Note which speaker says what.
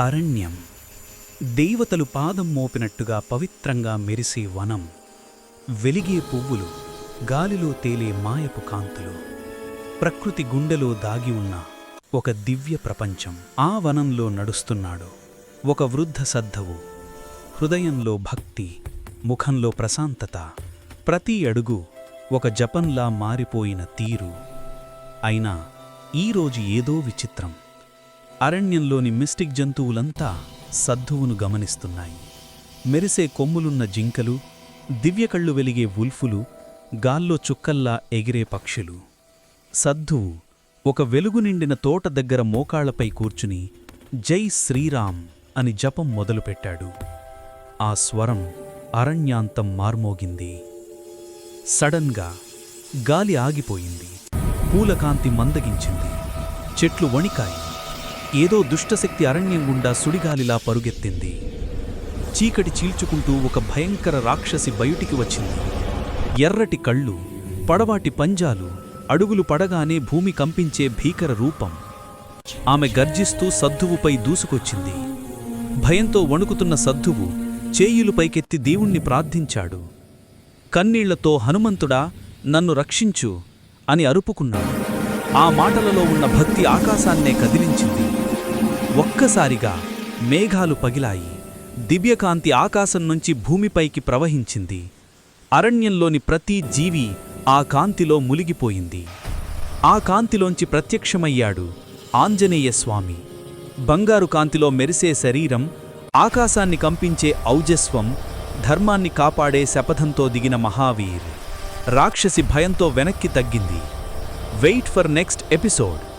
Speaker 1: అరణ్యం. దేవతలు పాదం మోపినట్టుగా పవిత్రంగా మెరిసే వనం. వెలిగే పువ్వులు గాలిలో తేలే మాయపు కాంతులు. ప్రకృతి గుండెలో దాగి ఉన్న ఒక దివ్య ప్రపంచం ఆ వనంలో నడుస్తున్నాడు. ఒక వృద్ధ సద్ధవు. హృదయంలో భక్తి ముఖంలో ప్రశాంతత. ప్రతి అడుగు ఒక జపంలా మారిపోయిన తీరు. అయినా ఈరోజు ఏదో విచిత్రం. అరణ్యంలోని మిస్టిక్ జంతువులంతా సద్ధువును గమనిస్తున్నాయి. మెరిసే కొమ్ములున్న జింకలు దివ్యకళ్ళు వెలిగే ఉల్ఫులు గాల్లో చుక్కల్లా ఎగిరే పక్షులు. సద్ధువు ఒక వెలుగు నిండిన తోట దగ్గర మోకాళ్ళపై కూర్చుని జై శ్రీరామ్ అని జపం మొదలుపెట్టాడు. ఆ స్వరం అరణ్యాంతం మార్మోగింది. సడన్గా గాలి ఆగిపోయింది. పూలకాంతి మందగించింది. చెట్లు వణికాయి. ఏదో దుష్టశక్తి అరణ్యం గుండా సుడిగాలిలా పరుగెత్తింది. చీకటి చీల్చుకుంటూ ఒక భయంకర రాక్షసి బయటికి వచ్చింది. ఎర్రటి కళ్ళు పడవాటి పంజాలు అడుగులు పడగానే భూమి కంపించే భీకర రూపం. ఆమె గర్జిస్తూ సద్దువుపై దూసుకొచ్చింది. భయంతో వణుకుతున్న సద్దువు చేయులు పైకెత్తి దేవుణ్ణి ప్రార్థించాడు. కన్నీళ్ళతో హనుమంతుడా నన్ను రక్షించు అని అరుపుకున్నాడు. ఆ మాటలలో ఉన్న భక్తి ఆకాశాన్నే కదిలించింది. ఒక్కసారిగా మేఘాలు పగిలాయి. దివ్యకాంతి ఆకాశం నుంచి భూమిపైకి ప్రవహించింది. అరణ్యంలోని ప్రతి జీవి ఆ కాంతిలో మునిగిపోయింది. ఆ కాంతిలోంచి ప్రత్యక్షమయ్యాడు ఆంజనేయ స్వామి. బంగారు కాంతిలో మెరిసే శరీరం ఆకాశాన్ని కంపించే ఔజస్వం ధర్మాన్ని కాపాడే శపథంతో దిగిన మహావీర్. రాక్షసి భయంతో వెనక్కి తగ్గింది. Wait for next episode.